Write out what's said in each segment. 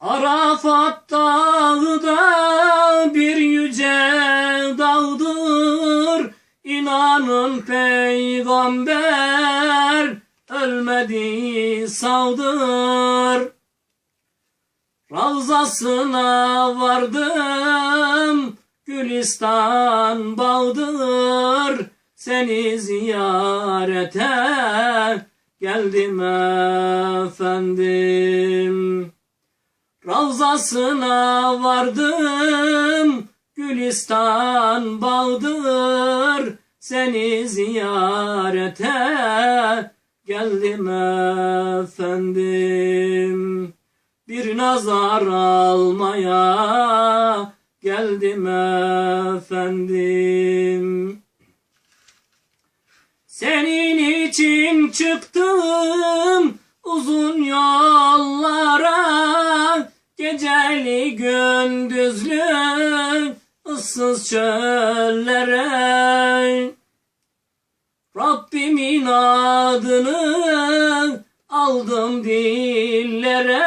Arafat dağı da bir yüce dağdır. İnanın peygamber ölmedi sağdır. Ravzasına vardım, Gülistan bağdır. Seni ziyarete geldim efendim. Ravzasına vardım, Gülistan bağdır. Seni ziyarete geldim efendim. Bir nazar almaya geldim efendim. Senin için çıktım uzun yollara Geceli gündüzlü ıssız çöllere. Rabbimin adını aldım dillere.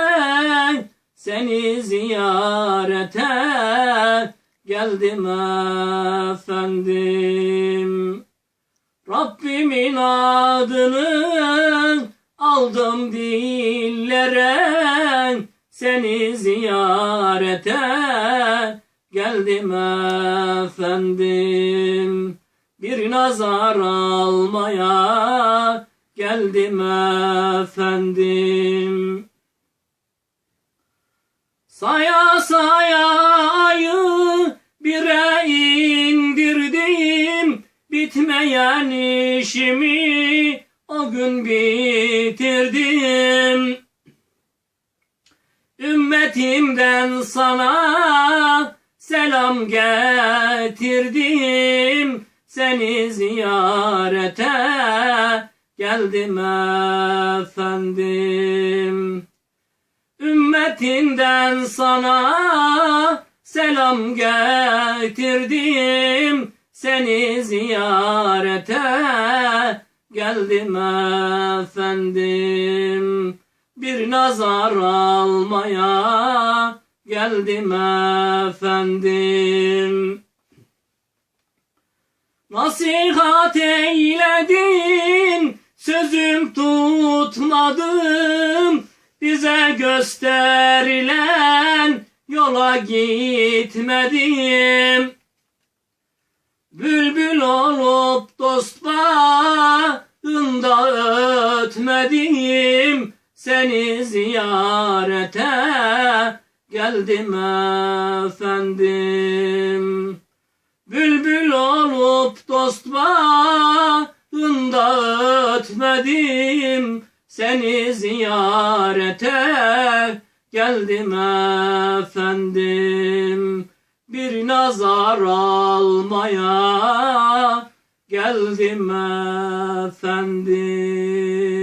Seni ziyarete geldim efendim. Rabbimin adını aldım dillere Seni ziyarete geldim efendim. Bir nazar almaya geldim efendim. Saya saya ayı bire indirdim Bitmeyen işimi o gün bitirdim Ümmetimden sana selam getirdim. Seni ziyarete geldim efendim. Ümmetinden sana selam getirdim. Seni ziyarete geldim efendim Bir nazar almaya geldim efendim Nasihat eyledin, sözüm tutmadım. Bize gösterilen yola gitmedim. Bülbül olup dost bağında ötmedim. Seni ziyarete geldim efendim. Bülbül olup dost bağında ötmedim. Seni ziyarete geldim efendim. Bir nazar almaya geldim efendim